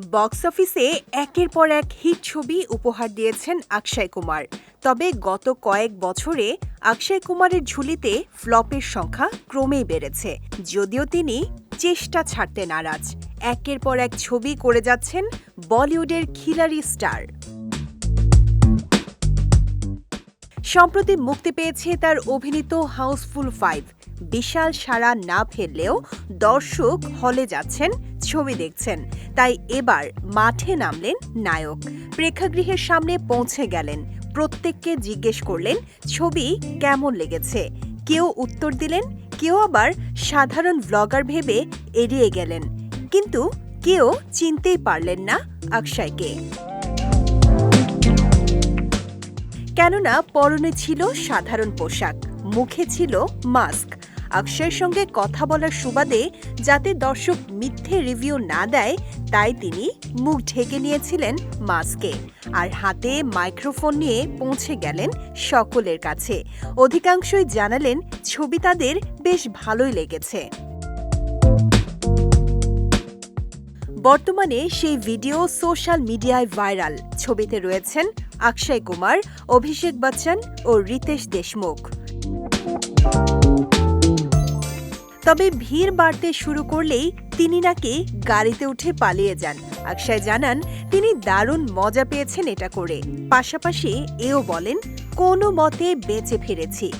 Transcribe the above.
Box অফিসে একের পর এক হিট ছবি উপহার দিয়েছেন অক্ষয় কুমার। তবে গত কয়েক বছরে অক্ষয় কুমারের ঝুলিতে ফ্লপের সংখ্যা ক্রমেই বেড়েছে, যদিও তিনি চেষ্টা ছাড়তে নারাজ। একের পর এক ছবি করে যাচ্ছেন বলিউডের খিলারি স্টার। সম্প্রতি মুক্তি পেয়েছে তার অভিনীত হাউসফুল ফাইভ। বিশাল সাড়া না ফেললেও দর্শক হলে যাচ্ছেন, ছবি দেখছেন। তাই এবার মাঠে নামলেন নায়ক। প্রেক্ষাগৃহের সামনে পৌঁছে গেলেন। প্রত্যেককে জিজ্ঞেস করলেন, ছবি কেমন লেগেছে? কেউ উত্তর দিলেন, কেউ আবার সাধারণ ব্লগার ভেবে এড়িয়ে গেলেন। কিন্তু কেউ চিনতেই পারলেন না অক্ষয়কে কেননা পরনে ছিল সাধারণ পোশাক, মুখে ছিল মাস্ক। অক্ষয়ের সঙ্গে কথা বলার সুবাদে যাতে দর্শক মিথ্যে রিভিউ না দেয়, তাই তিনি মুখ ঢেকে নিয়েছিলেন মাস্কে আর হাতে মাইক্রোফোন নিয়ে পৌঁছে গেলেন সকলের কাছে। অধিকাংশই জানালেন ছবি তাদের বেশ ভালোই লেগেছে। বর্তমানে সেই ভিডিও সোশ্যাল মিডিয়ায় ভাইরাল। ছবিতে রয়েছেন অক্ষয় কুমার, অভিষেক বচ্চন ও রিতেশ দেশমুখ। তবে ভিড় বাড়তে শুরু করলেই তিনি নাকি গাড়িতে উঠে পালিয়ে যান। অক্ষয় জানান, তিনি দারুণ মজা পেয়েছেন এটা করে। পাশাপাশি এও বলেন, কোনো মতে বেঁচে ফিরেছি।